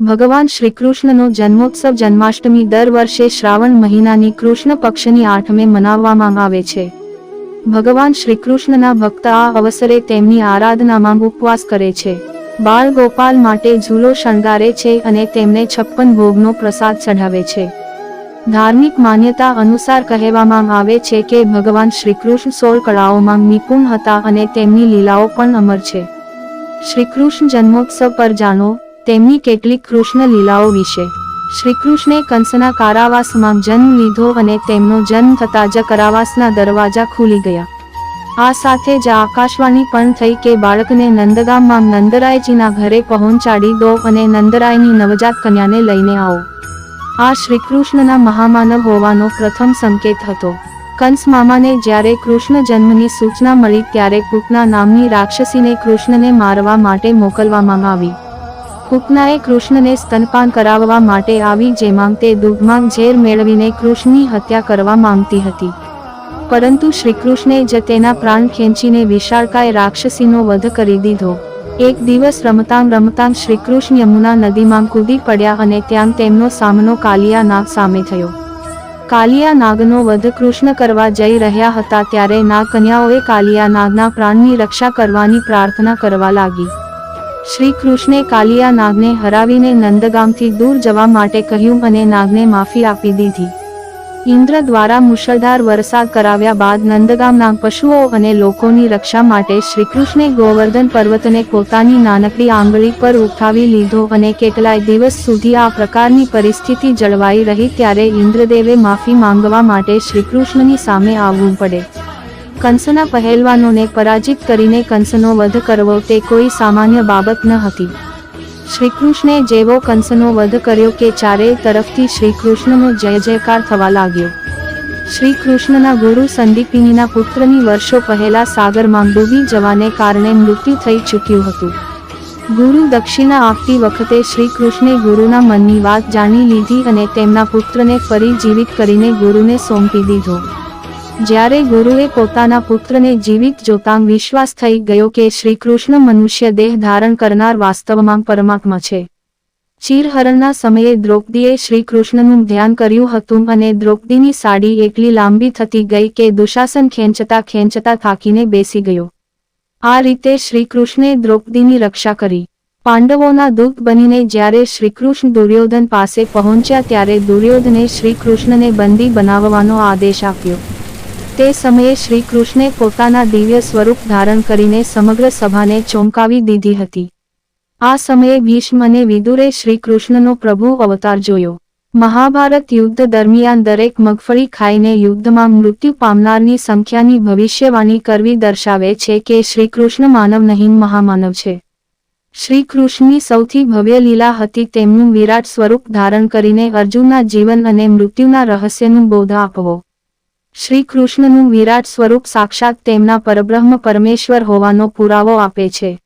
ભગવાન શ્રીકૃષ્ણનો જન્મોત્સવ જન્માષ્ટમી દર વર્ષે શ્રાવણ મહિનાની કૃષ્ણ પક્ષની આઠમે મનાવવામાં આવે છે. ભગવાન શ્રીકૃષ્ણના ભક્ત આ અવસરે તેમની આરાધનામાં ઉપવાસ કરે છે. બાળ ગોપાલ માટે ઝૂલો શણગારે છે અને તેમને છપ્પન ભોગનો પ્રસાદ ચઢાવે છે. ધાર્મિક માન્યતા અનુસાર કહેવામાં આવે છે કે ભગવાન શ્રીકૃષ્ણ સોળ કળાઓમાં નિપુણ હતા અને તેમની લીલાઓ પણ અમર છે. શ્રીકૃષ્ણ જન્મોત્સવ પર જાણો તેમની કેટલીક કૃષ્ણ લીલાઓ વિશે. શ્રીકૃષ્ણે કંસના કારાવાસમાં જન્મ લીધો અને તેમનો જન્મ થતાં જ કારાવાસના દરવાજા ખુલી ગયા. આ સાથે જ આકાશવાણી પણ થઈ કે બાળકને નંદગામમાં નંદરાયજીના ઘરે પહોંચાડી દો અને નંદરાયની નવજાત કન્યાને લઈને આવો. આ શ્રીકૃષ્ણના મહામાનવ હોવાનો પ્રથમ સંકેત હતો. કંસ મામાને જ્યારે કૃષ્ણ જન્મની સૂચના મળી ત્યારે કૂટના નામની રાક્ષસીને કૃષ્ણને મારવા માટે મોકલવામાં આવી. પૂતનાએ કૃષ્ણને સ્તનપાન કરાવવા માટે આવી જેમાં તે દૂધમાં ઝેર મેળવીને કૃષ્ણની હત્યા કરવા માંગતી હતી. પરંતુ શ્રીકૃષ્ણે જ તેના પ્રાણ ખેંચીને વિશાળકાય રાક્ષસીનો વધ કરી દીધો. એક દિવસ રમતાં રમતાં શ્રીકૃષ્ણ યમુના નદીમાં કૂદી પડ્યા અને ત્યાં તેમનો સામનો કાલિયા નાગ સામે થયો. કાલિયા નાગનો વધ કૃષ્ણ કરવા જઈ રહ્યા હતા ત્યારે નાગ કન્યાઓએ કાલિયા નાગના પ્રાણની રક્ષા કરવાની પ્રાર્થના કરવા લાગી. શ્રી કૃષ્ણે કાલિયા નાગને હરાવીને નંદગામથી દૂર જવા માટે કહ્યું અને નાગને માફી આપી દીધી. ઇન્દ્ર દ્વારા મુશળધાર વરસાદ કરાવ્યા બાદ નંદગામના પશુઓ અને લોકોની રક્ષા માટે શ્રીકૃષ્ણે ગોવર્ધન પર્વતને પોતાની નાનકડી આંગળી પર ઉઠાવી લીધો અને કેટલાય દિવસ સુધી આ પ્રકારની પરિસ્થિતિ જળવાઈ રહી ત્યારે ઇન્દ્રદેવે માફી માંગવા માટે શ્રીકૃષ્ણની સામે આવવું પડે. કંસના પહેલવાનોને પરાજિત કરીને કંસનો વધ કરવો તે કોઈ સામાન્ય બાબત ન હતી. શ્રીકૃષ્ણે જેવો કંસનો વધ કર્યો કે ચારેય તરફથી શ્રીકૃષ્ણનો જય જયકાર થવા લાગ્યો. શ્રીકૃષ્ણના ગુરુ સંદીપિનીના પુત્રની વર્ષો પહેલા સાગરમાં ડૂબી જવાને કારણે મૃત્યુ થઈ ચૂક્યું હતું. ગુરુ દક્ષિણા આપતી વખતે શ્રીકૃષ્ણે ગુરુના મનની વાત જાણી લીધી અને તેમના પુત્રને ફરી જીવિત કરીને ગુરુને સોંપી દીધો. જ્યારે ગુરુએ પોતાના પુત્રને જીવિત જોતાં વિશ્વાસ થઈ ગયો કે શ્રીકૃષ્ણ મનુષ્ય દેહ ધારણ કરનાર વાસ્તવમાં પરમાત્મા છે. ચીરહરણના સમયે દ્રૌપદીએ શ્રીકૃષ્ણનું ધ્યાન કર્યું હતું અને દ્રૌપદીની સાડી એટલી લાંબી થતી ગઈ કે દુશાસન ખેંચતા ખેંચતા થાકીને બેસી ગયો. આ રીતે શ્રીકૃષ્ણે દ્રૌપદીની રક્ષા કરી. પાંડવોના દૂત બનીને જ્યારે શ્રીકૃષ્ણ દુર્યોધન પાસે પહોંચ્યા ત્યારે દુર્યોધને શ્રીકૃષ્ણને બંદી બનાવવાનો આદેશ આપ્યો. તે સમયે શ્રીકૃષ્ણે પોતાના દિવ્ય સ્વરૂપ ધારણ કરીને સમગ્ર સભાને ચોંકાવી દીધી હતી. આ સમયે ભીષ્મ અને વિદુરે શ્રીકૃષ્ણનો પ્રભુ અવતાર જોયો. મહાભારત યુદ્ધ દરમિયાન દરેક મગફળી ખાઈને યુદ્ધમાં મૃત્યુ પામનારની સંખ્યાની ભવિષ્યવાણી કરવી દર્શાવે છે કે શ્રીકૃષ્ણ માનવ નહીં, મહામાનવ છે. શ્રીકૃષ્ણની સૌથી ભવ્ય લીલા હતી તેમનું વિરાટ સ્વરૂપ ધારણ કરીને અર્જુનના જીવન અને મૃત્યુના રહસ્યનું બોધ આપવો. શ્રી કૃષ્ણનું વિરાટ સ્વરૂપ સાક્ષાત તેમના પરબ્રહ્મ પરમેશ્વર હોવાનો પુરાવો આપે છે.